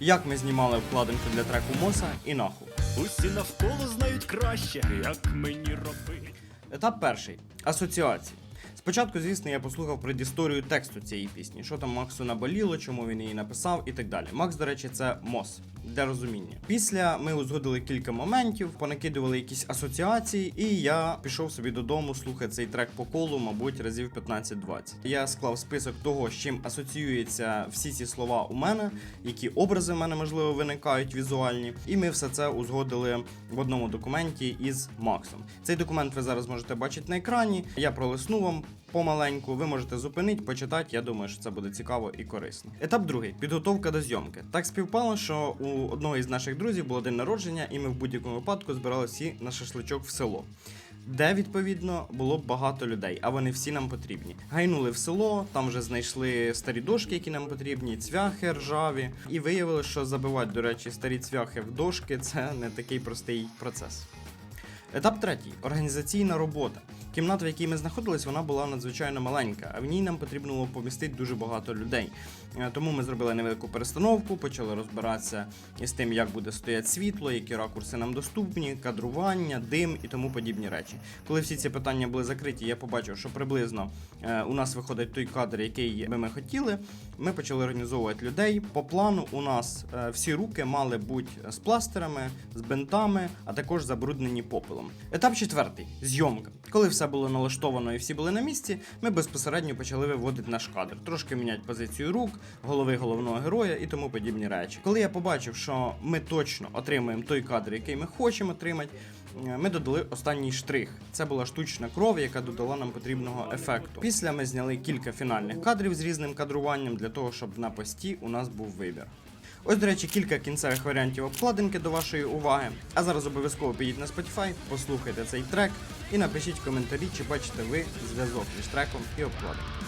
як ми знімали вкладинку для треку Моса і нахуй. Усі навколо знають краще, як мені робити. Етап перший асоціації. Спочатку, звісно, я послухав предісторію тексту цієї пісні, що там Максу наболіло, чому він її написав і так далі. Макс, до речі, це Мос для розуміння. Після ми узгодили кілька моментів, понакидували якісь асоціації, і я пішов собі додому слухати цей трек по колу, мабуть, разів 15-20. Я склав список того, з чим асоціюються всі ці слова у мене, які образи в мене можливо виникають візуальні, і ми все це узгодили в одному документі із Максом. Цей документ ви зараз можете бачити на екрані. Я пролисну вам помаленьку. Ви можете зупинити, почитати. Я думаю, що це буде цікаво і корисно. Етап другий підготовка до зйомки. Так співпало, що у одного із наших друзів було день народження, і ми в будь-якому випадку збирали всі на шашличок в село. Де відповідно було багато людей, а вони всі нам потрібні. Гайнули в село, там вже знайшли старі дошки, які нам потрібні, цвяхи ржаві, і виявили, що забивати, до речі, старі цвяхи в дошки це не такий простий процес. Етап третій організаційна робота. Кімната, в якій ми знаходились, вона була надзвичайно маленька, а в ній нам потрібно було помістити дуже багато людей. Е, Тому ми зробили невелику перестановку, почали розбиратися із тим, як буде стояти світло, які ракурси нам доступні, кадрування, дим і тому подібні речі. Коли всі ці питання були закриті, я побачив, що приблизно е, у нас виходить той кадр, який би ми хотіли. Ми почали організовувати людей. По плану у нас е, всі руки мали бути з пластирами, з бинтами, а також забруднені попелом. Етап четвертий зйомка. Коли все було налаштовано і всі були на місці, ми безпосередньо почали виводити наш кадр, трошки міняти позицію рук, голови головного героя і тому подібні речі. Коли я побачив, що ми точно отримуємо той кадр, який ми хочемо отримати, е, ми додали останній штрих. Це була штучна кров, яка додала нам потрібного ефекту. Після ми зняли кілька фінальних кадрів з різним кадруванням для того, щоб на пості у нас був вибір. Ось, до речі, кілька кінцевих варіантів обкладинки до вашої уваги. А зараз обов'язково підіть на Spotify, послухайте цей трек і напишіть в коментарі, чи бачите ви зв'язок між треком і обкладинкою.